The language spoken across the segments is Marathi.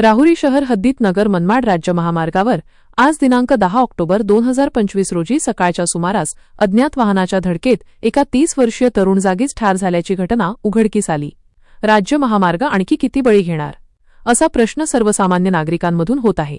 राहुरी शहर हद्दीत नगर मनमाड राज्य महामार्गावर आज दिनांक दहा ऑक्टोबर दोन हजार पंचवीस रोजी सकाळच्या सुमारास अज्ञात वाहनाच्या धडकेत एका तीस वर्षीय तरुण जागीच ठार झाल्याची घटना उघडकीस आली. राज्य महामार्ग आणखी किती बळी घेणार? असा प्रश्न सर्वसामान्य नागरिकांमधून होत आहे.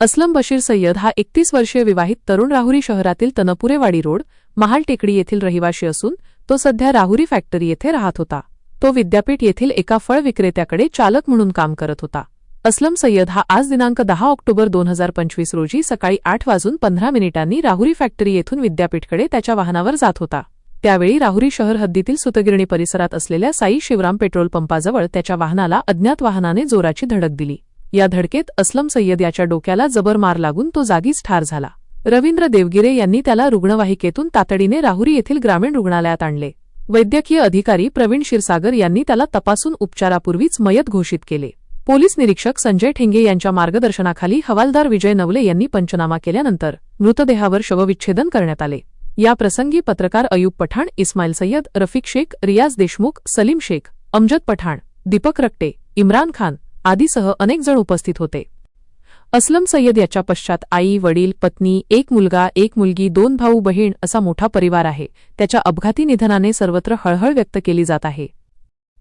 असलम बशीर सय्यद हा एकतीस वर्षीय विवाहित तरुण राहुरी शहरातील तनपुरेवाडी रोड महाल टेकडी येथील रहिवाशी असून तो सध्या राहुरी फॅक्टरी येथे राहत होता. तो विद्यापीठ येथील एका फळ विक्रेत्याकडे चालक म्हणून काम करत होता. असलम सय्यद हा आज दिनांक दहा ऑक्टोबर दोन हजार पंचवीस रोजी सकाळी आठ वाजून पंधरा मिनिटांनी राहुरी फॅक्टरी येथून विद्यापीठकडे त्याच्या वाहनावर जात होता. त्यावेळी राहुरी शहर हद्दीतील सुतगिरणी परिसरात असलेल्या साई शिवराम पेट्रोल पंपाजवळ त्याच्या वाहनाला अज्ञात वाहनाने जोराची धडक दिली. या धडकेत असलम सय्यद याच्या डोक्याला जबर मार लागून तो जागीच ठार झाला. रवींद्र देवगिरे यांनी त्याला रुग्णवाहिकेतून तातडीने राहुरी येथील ग्रामीण रुग्णालयात आणले. वैद्यकीय अधिकारी प्रवीण क्षीरसागर यांनी त्याला तपासून उपचारापूर्वीच मयत घोषित केले. पोलीस निरीक्षक संजय ठेंगे यांच्या मार्गदर्शनाखाली हवालदार विजय नवले यांनी पंचनामा केल्यानंतर मृतदेहावर शवविच्छेदन करण्यात आले. या प्रसंगी पत्रकार अयूब पठाण इस्माईल सय्यद रफिक शेख रियाज देशमुख सलीम शेख अमजद पठाण दीपक रक्टे इम्रान खान आदीसह अनेक जण उपस्थित होते. असलम सय्यद याच्या पश्चात आई वडील पत्नी एक मुलगा एक मुलगी दोन भाऊ बहीण असा मोठा परिवार आहे. त्याच्या अपघाती निधनाने सर्वत्र हळहळ व्यक्त केली जात आहे.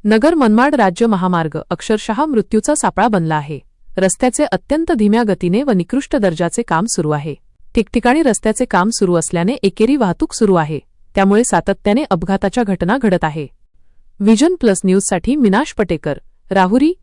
नगर मनमाड राज्य महामार्ग अक्षरशः मृत्यूचा सापळा बनला आहे. रस्त्याचे अत्यंत धीम्या गतीने व निकृष्ट दर्जाचे काम सुरू आहे. ठिकठिकाणी रस्त्याचे काम सुरू असल्याने एकेरी वाहतूक सुरू आहे. त्यामुळे सातत्याने अपघाताच्या घटना घडत आहे. व्हिजन प्लस न्यूजसाठी मिनाश पटेकर राहुरी